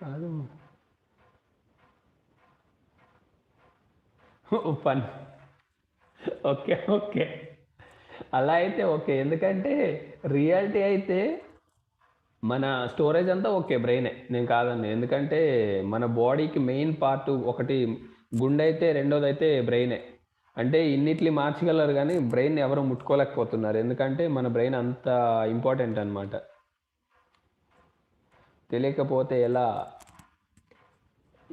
కాదు. పని. Okay okay. అలా అయితే ఓకే. ఎందుకంటే రియాలిటీ అయితే మన స్టోరేజ్ అంతా ఓకే బ్రెయినే. నేను కాదండి. ఎందుకంటే మన బాడీకి మెయిన్ పార్ట్ ఒకటి గుండె అయితే రెండోది అయితే బ్రెయినే. అంటే ఇన్నిట్లు మార్చగలరు కానీ బ్రెయిన్ ఎవరు ముట్టుకోలేకపోతున్నారు. ఎందుకంటే మన బ్రెయిన్ అంత ఇంపార్టెంట్ అనమాట తెలియకపోతే ఎలా?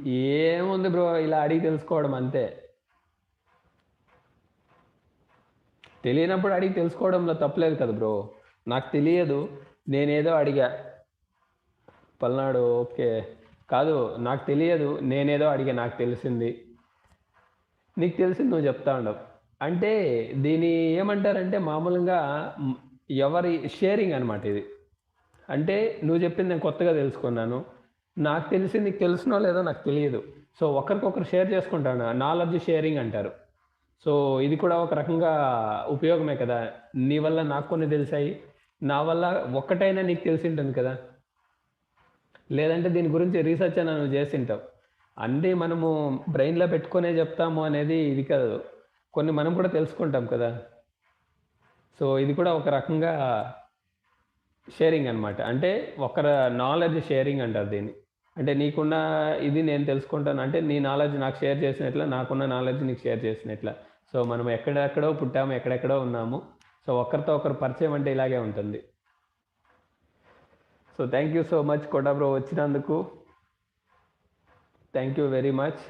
ఏముంది బ్రో ఇలా అడిగి తెలుసుకోవడం అంతే. తెలియనప్పుడు అడిగి తెలుసుకోవడంలో తప్పలేదు కదా బ్రో. నాకు తెలియదు నేనేదో అడిగా. పల్నాడు ఓకే. కాదు నాకు తెలియదు నేనేదో అడిగా నాకు తెలిసింది. నీకు తెలిసింది నువ్వు చెప్తా ఉండవు. అంటే దీని ఏమంటారంటే మామూలుగా ఎవరి షేరింగ్ అనమాట ఇది. అంటే నువ్వు చెప్పింది నేను కొత్తగా తెలుసుకున్నాను. నాకు తెలిసి నీకు తెలిసినో లేదో నాకు తెలియదు. సో ఒకరికొకరు షేర్ చేసుకుంటాను. నాలెడ్జ్ షేరింగ్ అంటారు. సో ఇది కూడా ఒక రకంగా ఉపయోగమే కదా. నీ వల్ల నాకు కొన్ని తెలిసాయి. నా వల్ల ఒక్కటైనా నీకు తెలిసి ఉంటుంది కదా. లేదంటే దీని గురించి రీసెర్చ్ అని నువ్వు చేసింటావు. అన్నీ మనము బ్రెయిన్లో పెట్టుకునే చెప్తాము అనేది ఇది కాదు. కొన్ని మనం కూడా తెలుసుకుంటాం కదా. సో ఇది కూడా ఒక రకంగా షేరింగ్ అనమాట అంటే ఒకరి నాలెడ్జ్ షేరింగ్ అంటారు దీన్ని. అంటే నీకున్న ఇది నేను తెలుసుకుంటాను. అంటే నీ నాలెడ్జ్ నాకు షేర్ చేసినట్ల నాకున్న నాలెడ్జ్ నీకు షేర్ చేసినట్ల. సో మనం ఎక్కడెక్కడో పుట్టాము ఎక్కడెక్కడో ఉన్నాము. సో ఒకరితో ఒకరు పరిచయం అంటే ఇలాగే ఉంటుంది. So thank you so much Kota bro వచ్చినందుకు. Thank you very much.